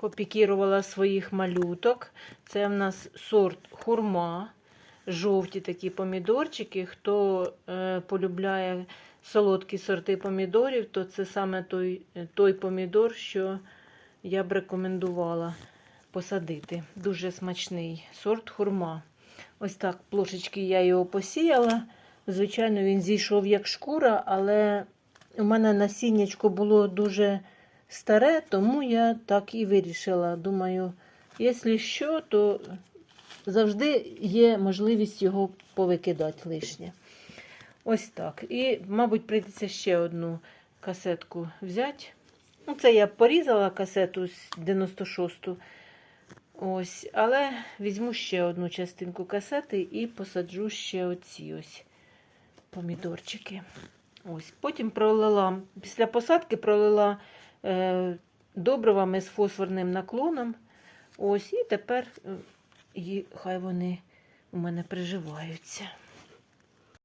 попікірувала своїх малюток. Це в нас сорт хурма, жовті такі помідорчики. Хто е, полюбляє солодкі сорти помідорів, то це саме той, той помідор, що я б рекомендувала посадити. Дуже смачний сорт хурма. Ось так плошечки я його посіяла. Звичайно, він зійшов як шкура, але у мене насіннячко було дуже старе, тому я так і вирішила. Думаю, якщо що, то завжди є можливість його повикидати лишнє. Ось так. І, мабуть, прийдеться ще одну касетку взяти. Ну, це я порізала касету з 96-ту. Ось, але візьму ще одну частинку касети і посаджу ще оці ось помідорчики. Ось. Потім пролила, після посадки пролила добривами з фосфорним наклоном. Ось, і тепер е, хай вони у мене приживаються.